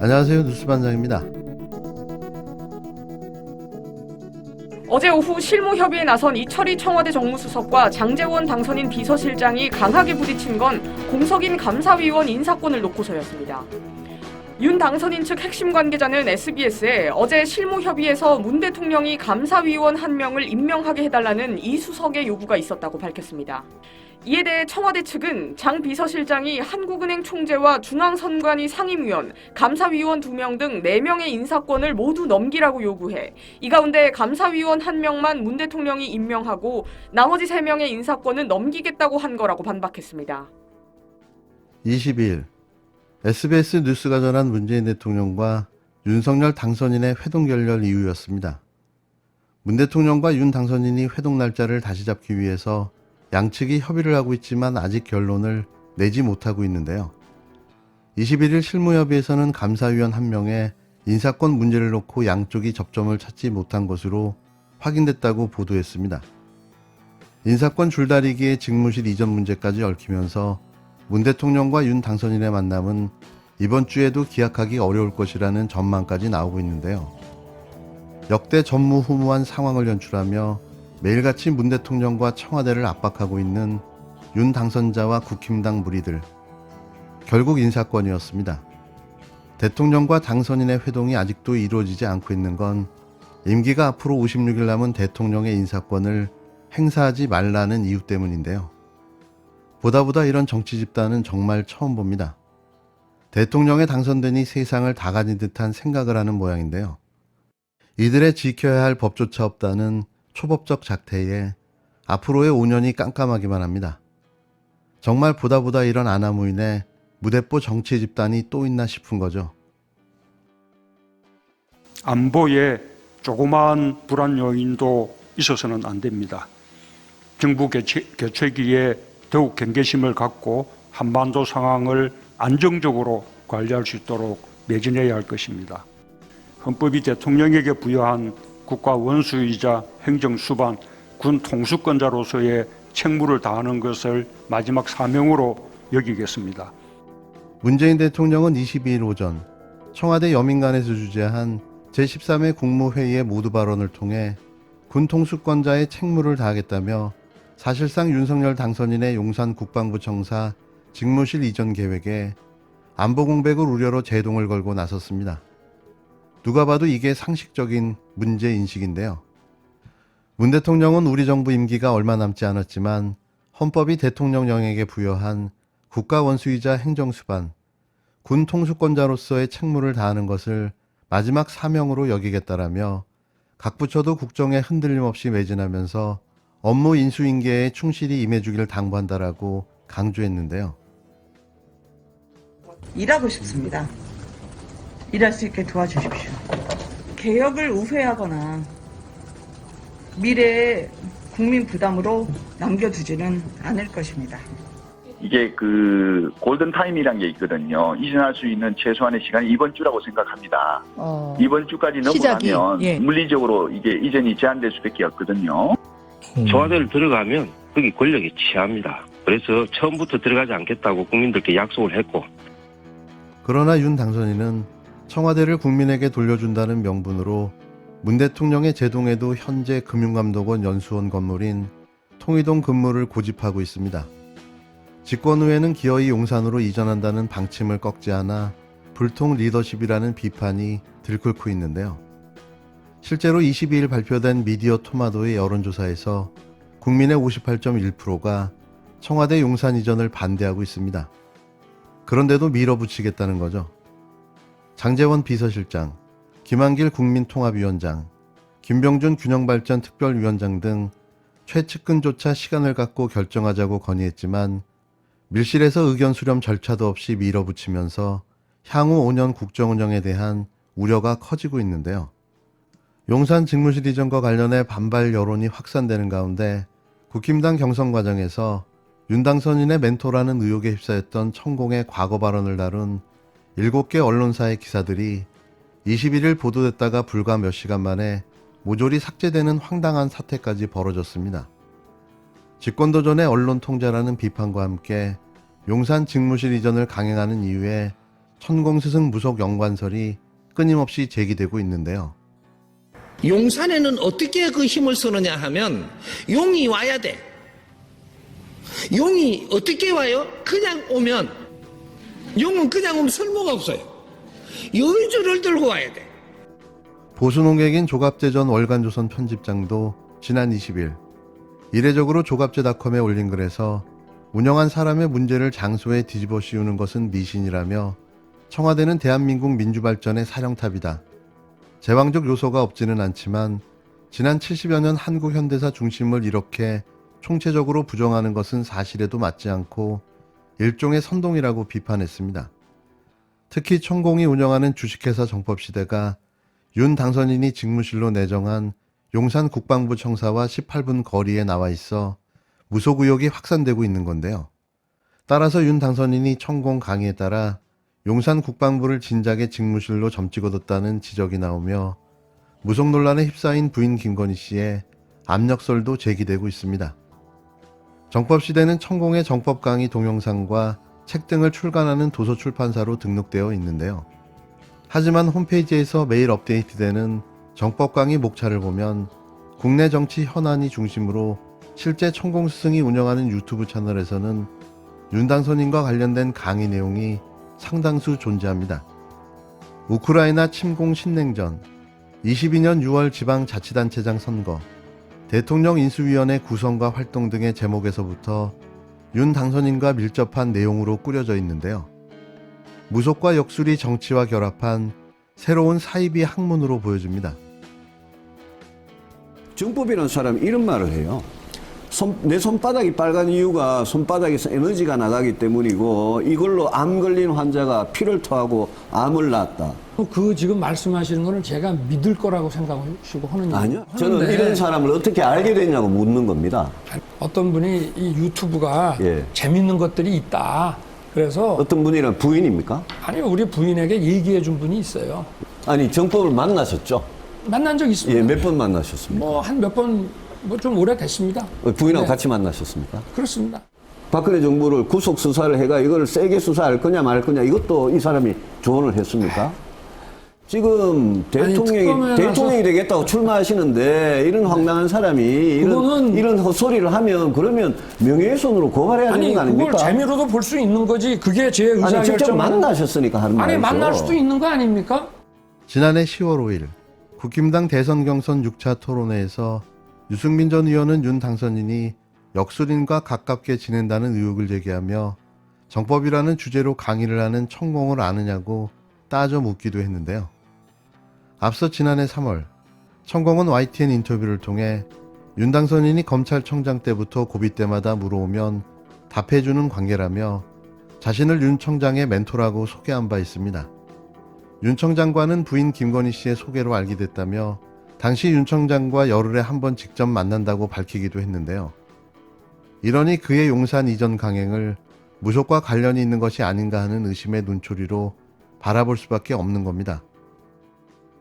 안녕하세요 뉴스반장입니다. 어제 오후 실무 협의에 나선 이철희 청와대 정무수석과 장재원 당선인 비서실장이 강하게 부딪힌 건 공석인 감사위원 인사권을 놓고서였습니다. 윤 당선인 측 핵심 관계자는 SBS에 어제 실무 협의에서 문 대통령이 감사위원 한 명을 임명하게 해달라는 이 수석의 요구가 있었다고 밝혔습니다. 이에 대해 청와대 측은 장 비서실장이 한국은행 총재와 중앙선관위 상임위원, 감사위원 2명 등 4명의 인사권을 모두 넘기라고 요구해 이 가운데 감사위원 한 명만 문 대통령이 임명하고 나머지 3명의 인사권은 넘기겠다고 한 거라고 반박했습니다. 22일 SBS 뉴스가 전한 문재인 대통령과 윤석열 당선인의 회동 결렬 이유였습니다. 문 대통령과 윤 당선인이 회동 날짜를 다시 잡기 위해서 양측이 협의를 하고 있지만 아직 결론을 내지 못하고 있는데요. 21일 실무협의에서는 감사위원 한 명의 인사권 문제를 놓고 양쪽이 접점을 찾지 못한 것으로 확인됐다고 보도했습니다. 인사권 줄다리기의 직무실 이전 문제까지 얽히면서 문 대통령과 윤 당선인의 만남은 이번 주에도 기약하기 어려울 것이라는 전망까지 나오고 있는데요. 역대 전무후무한 상황을 연출하며 매일같이 문 대통령과 청와대를 압박하고 있는 윤 당선자와 국힘당 무리들. 결국 인사권이었습니다. 대통령과 당선인의 회동이 아직도 이루어지지 않고 있는 건 임기가 앞으로 56일 남은 대통령의 인사권을 행사하지 말라는 이유 때문인데요. 보다 보다 이런 정치 집단은 정말 처음 봅니다. 대통령에 당선되니 세상을 다 가진 듯한 생각을 하는 모양인데요. 이들의 지켜야 할 법조차 없다는 초법적 작태에 앞으로의 5년이 깜깜하기만 합니다. 정말 보다 보다 이런 아나무인의 무대뽀 정치 집단이 또 있나 싶은 거죠. 안보에 조그마한 불안 요인도 있어서는 안 됩니다. 정부 개최, 개최기에 더욱 경계심을 갖고 한반도 상황을 안정적으로 관리할 수 있도록 매진해야 할 것입니다. 헌법이 대통령에게 부여한 국가 원수이자 행정 수반, 군 통수권자로서의 책무를 다하는 것을 마지막 사명으로 여기겠습니다. 문재인 대통령은 22일 오전 청와대 여민관에서 주재한 제13회 국무회의의 모두 발언을 통해 군 통수권자의 책무를 다하겠다며 사실상 윤석열 당선인의 용산 국방부 청사 직무실 이전 계획에 안보 공백을 우려로 제동을 걸고 나섰습니다. 누가 봐도 이게 상식적인 문제 인식인데요. 문 대통령은 우리 정부 임기가 얼마 남지 않았지만 헌법이 대통령령에게 부여한 국가 원수이자 행정수반, 군 통수권자로서의 책무를 다하는 것을 마지막 사명으로 여기겠다라며 각 부처도 국정에 흔들림 없이 매진하면서 업무 인수인계에 충실히 임해주기를 당부한다라고 강조했는데요. 일하고 싶습니다. 일할 수 있게 도와주십시오. 개혁을 우회하거나 미래에 국민 부담으로 남겨두지는 않을 것입니다. 이게 그 골든 타임이란 게 있거든요. 이전할 수 있는 최소한의 시간이 이번 주라고 생각합니다. 어, 이번 주까지 시작이, 넘어가면 예. 물리적으로 이게 이전이 제한될 수밖에 없거든요. 청와대를 들어가면 거기 권력이 취합니다. 그래서 처음부터 들어가지 않겠다고 국민들께 약속을 했고 그러나 윤 당선인은 청와대를 국민에게 돌려준다는 명분으로 문 대통령의 제동에도 현재 금융감독원 연수원 건물인 통이동 근무를 고집하고 있습니다. 집권 후에는 기어이 용산으로 이전한다는 방침을 꺾지 않아 불통 리더십이라는 비판이 들끓고 있는데요. 실제로 22일 발표된 미디어 토마도의 여론조사에서 국민의 58.1%가 청와대 용산 이전을 반대하고 있습니다. 그런데도 밀어붙이겠다는 거죠. 장재원 비서실장, 김한길 국민통합위원장, 김병준 균형발전 특별위원장 등 최측근조차 시간을 갖고 결정하자고 건의했지만 밀실에서 의견 수렴 절차도 없이 밀어붙이면서 향후 5년 국정 운영에 대한 우려가 커지고 있는데요. 용산 직무실 이전과 관련해 반발 여론이 확산되는 가운데 국힘당 경선 과정에서 윤 당선인의 멘토라는 의혹에 휩싸였던 천공의 과거 발언을 다룬 7개 언론사의 기사들이 21일 보도됐다가 불과 몇 시간 만에 모조리 삭제되는 황당한 사태까지 벌어졌습니다. 집권도전의 언론 통제라는 비판과 함께 용산 직무실 이전을 강행하는 이유에 천공스승 무속 연관설이 끊임없이 제기되고 있는데요. 용산에는 어떻게 그 힘을 쓰느냐 하면 용이 와야 돼. 용이 어떻게 와요? 그냥 오면 용은 그냥 오면 쓸모가 없어요. 여의주를 들고 와야 돼. 보수농객인 조갑제 전 월간조선 편집장도 지난 20일 이례적으로 조갑제닷컴에 올린 글에서 운영한 사람의 문제를 장소에 뒤집어 씌우는 것은 미신이라며 청와대는 대한민국 민주발전의 사령탑이다. 제왕적 요소가 없지는 않지만 지난 70여 년 한국 현대사 중심을 이렇게 총체적으로 부정하는 것은 사실에도 맞지 않고 일종의 선동이라고 비판했습니다. 특히 천공이 운영하는 주식회사 정법시대가 윤 당선인이 직무실로 내정한 용산 국방부 청사와 18분 거리에 나와 있어 무속 의혹이 확산되고 있는 건데요. 따라서 윤 당선인이 천공 강의에 따라 용산 국방부를 진작에 직무실로 점찍어뒀다는 지적이 나오며 무속 논란에 휩싸인 부인 김건희 씨의 압력설도 제기되고 있습니다. 정법시대는 천공의 정법 강의 동영상과 책 등을 출간하는 도서 출판사로 등록되어 있는데요. 하지만 홈페이지에서 매일 업데이트되는 정법 강의 목차를 보면 국내 정치 현안이 중심으로 실제 천공 스승이 운영하는 유튜브 채널에서는 윤당선인과 관련된 강의 내용이 상당수 존재합니다. 우크라이나 침공 신냉전, 22년 6월 지방 자치단체장 선거, 대통령 인수위원회 구성과 활동 등의 제목에서부터 윤 당선인과 밀접한 내용으로 꾸려져 있는데요. 무속과 역술이 정치와 결합한 새로운 사이비 학문으로 보여집니다. 정법이라는 사람이 이런 말을 해요. 손, 내 손바닥이 빨간 이유가 손바닥에서 에너지가 나가기 때문이고 이걸로 암 걸린 환자가 피를 토하고 암을 낳았다. 그 지금 말씀하시는 거는 제가 믿을 거라고 생각하시고 하는 아니요. 저는 이런 사람을 어떻게 알게 됐냐고 묻는 겁니다. 어떤 분이 이 유튜브가 예. 재밌는 것들이 있다. 그래서 어떤 분이란 부인입니까? 아니 우리 부인에게 얘기해 준 분이 있어요. 아니 정법을 만나셨죠? 만난 적 예, 있습니다. 몇번 만나셨습니까? 뭐 한 몇번 뭐 좀 오래 됐습니다. 어, 부인하고 네. 같이 만나셨습니까? 그렇습니다. 박근혜 정부를 구속 수사를 해가 이걸 세게 수사할 거냐 말 거냐 이것도 이 사람이 조언을 했습니까? 지금 대통령이 대통령이 나서- 되겠다고 출마하시는데 이런 황당한 사람이 이런 그거는- 이런 헛소리를 하면 그러면 명예훼손으로 고발해야 아니 되는 거 그걸 아닙니까? 재미로도 볼 수 있는 거지. 그게 제 의사 아니 직접. 만나셨으니까 하는 아니 말이죠. 만날 수도 있는 거 아닙니까? 지난해 10월 5일 국힘당 대선 경선 6차 토론회에서 유승민 전 의원은 윤 당선인이 역술인과 가깝게 지낸다는 의혹을 제기하며 정법이라는 주제로 강의를 하는 천공을 아느냐고 따져 묻기도 했는데요. 앞서 지난해 3월 천공은 YTN 인터뷰를 통해 윤 당선인이 검찰청장 때부터 고비 때마다 물어오면 답해주는 관계라며 자신을 윤 청장의 멘토라고 소개한 바 있습니다. 윤 청장과는 부인 김건희 씨의 소개로 알게 됐다며 당시 윤 청장과 열흘에 한 번 직접 만난다고 밝히기도 했는데요. 이러니 그의 용산 이전 강행을 무속과 관련이 있는 것이 아닌가 하는 의심의 눈초리로 바라볼 수밖에 없는 겁니다.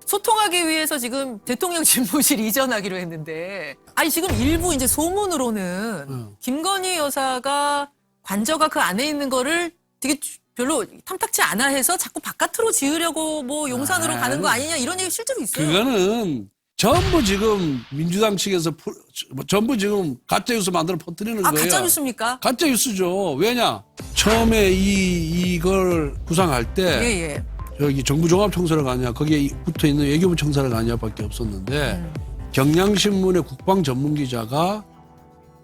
소통하기 위해서 지금 대통령 집무실 이전하기로 했는데 아니 지금 일부 이제 소문으로는 김건희 여사가 관저가 그 안에 있는 거를 되게 주- 별로 탐탁치 않아 해서 자꾸 바깥으로 지으려고 뭐 용산으로 아, 가는 거 아니냐 이런 얘기 실제로 있어요. 그거는 전부 지금 민주당 측에서 풀- 뭐 전부 지금 가짜 뉴스 만들어 퍼뜨리는 아 거예요. 가짜 뉴스입니까? 가짜 뉴스죠. 왜냐? 처음에 이 이걸 구상할 때 예 예. 여기 정부 종합 청사를 가냐 거기에 붙어 있는 외교부 청사를 가냐밖에 없었는데 음. 경향신문의 국방 전문 기자가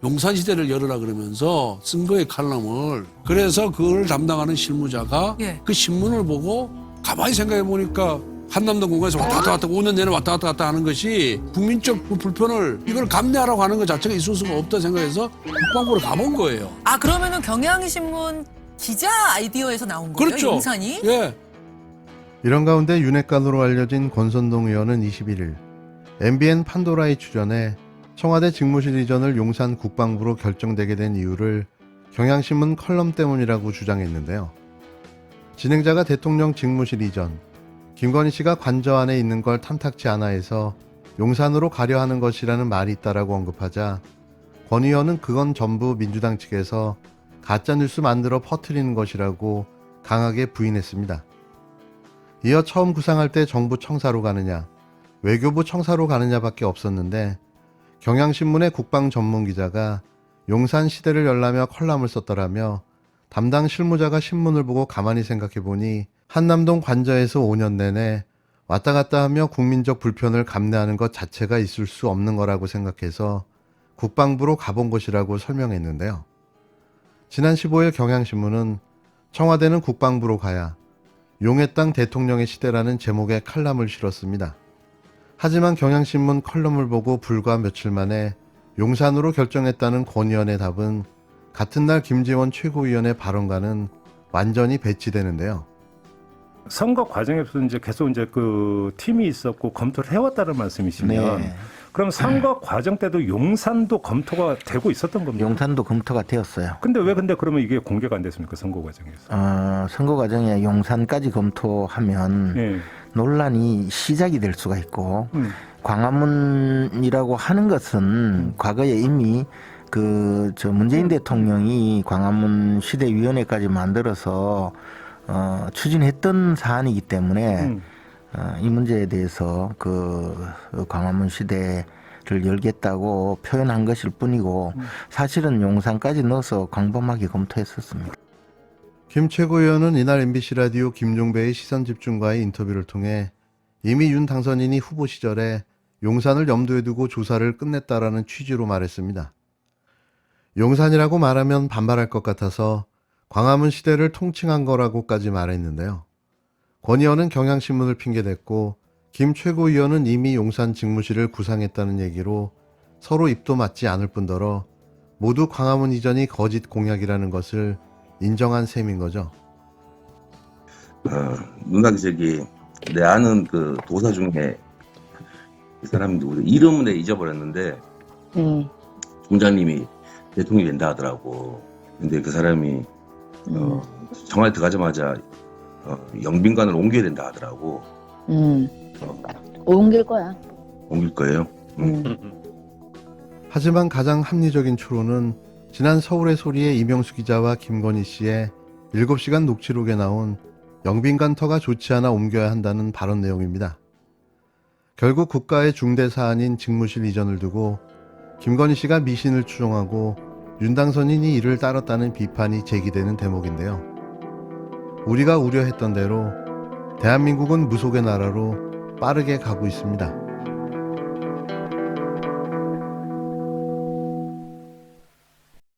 용산 시대를 열으라 그러면서 쓴 거의 칼럼을 그래서 그걸 담당하는 실무자가 예. 그 신문을 보고 가만히 생각해 보니까 한남동 공간에서 왔다 갔다 왔다 5년 내내 왔다 갔다 갔다 하는 것이 국민적 그 불편을 이걸 감내하라고 하는 것 자체가 있을 수가 없다 생각해서 국방부로 가본 거예요. 아 그러면은 경향신문 기자 아이디어에서 나온 거예요? 그렇죠. 용산이? 예. 이런 가운데 윤핵관으로 알려진 권선동 의원은 21일 MBN 판도라에 출연해 청와대 직무실 이전을 용산 국방부로 결정되게 된 이유를 경향신문 컬럼 때문이라고 주장했는데요. 진행자가 대통령 직무실 이전, 김건희 씨가 관저 안에 있는 걸 탐탁치 않아 해서 용산으로 가려 하는 것이라는 말이 있다라고 언급하자 권 의원은 그건 전부 민주당 측에서 가짜뉴스 만들어 퍼뜨리는 것이라고 강하게 부인했습니다. 이어 처음 구상할 때 정부 청사로 가느냐, 외교부 청사로 가느냐밖에 없었는데 경향신문의 국방 전문 기자가 용산 시대를 열라며 컬럼을 썼더라며 담당 실무자가 신문을 보고 가만히 생각해 보니 한남동 관저에서 5년 내내 왔다 갔다 하며 국민적 불편을 감내하는 것 자체가 있을 수 없는 거라고 생각해서 국방부로 가본 것이라고 설명했는데요. 지난 15일 경향신문은 청와대는 국방부로 가야 용의 땅 대통령의 시대라는 제목의 칼럼을 실었습니다. 하지만 경향신문 컬럼을 보고 불과 며칠 만에 용산으로 결정했다는 권 의원의 답은 같은 날 김재원 최고위원의 발언과는 완전히 배치되는데요. 선거 과정에서 이제 계속 이제 그 팀이 있었고 검토를 해왔다는 말씀이시면 네. 그럼 선거 과정 때도 용산도 검토가 되고 있었던 겁니까? 용산도 검토가 되었어요. 근데 왜 근데 그러면 이게 공개가 안 됐습니까 선거 과정에서? 어, 선거 과정에 용산까지 검토하면 예. 논란이 시작이 될 수가 있고 음. 광화문이라고 하는 것은 과거에 이미 그 저 문재인 대통령이 광화문 시대위원회까지 만들어서 어, 추진했던 사안이기 때문에 음. 어, 이 문제에 대해서 그 광화문 시대 를 열겠다고 표현한 것일 뿐이고 사실은 용산까지 넣어서 광범하게 검토했었습니다. 김 최고위원은 이날 MBC 라디오 김종배의 시선 집중과의 인터뷰를 통해 이미 윤 당선인이 후보 시절에 용산을 염두에 두고 조사를 끝냈다라는 취지로 말했습니다. 용산이라고 말하면 반발할 것 같아서 광화문 시대를 통칭한 거라고까지 말했는데요. 권 의원은 경향신문을 핑계댔고 김 최고위원은 이미 용산 직무실을 구상했다는 얘기로 서로 입도 맞지 않을 뿐더러 모두 광화문 이전이 거짓 공약이라는 것을 인정한 셈인 거죠. 어, 누나 저기 내 아는 그 도사 중에 이 사람이 누구 이름은 내 잊어버렸는데 음, 총장님이 대통령이 된다 하더라고. 근데 그 사람이 어, 정말 들어가자마자 어, 영빈관을 옮겨야 된다 하더라고. 음. 어, 옮길 거야. 옮길 거예요. 음. 하지만 가장 합리적인 추론은 지난 서울의 소리의 이명수 기자와 김건희 씨의 7시간 녹취록에 나온 영빈관 터가 좋지 않아 옮겨야 한다는 발언 내용입니다. 결국 국가의 중대 사안인 직무실 이전을 두고 김건희 씨가 미신을 추종하고 윤 당선인이 이를 따랐다는 비판이 제기되는 대목인데요. 우리가 우려했던 대로 대한민국은 무속의 나라로 빠르게 가고 있습니다.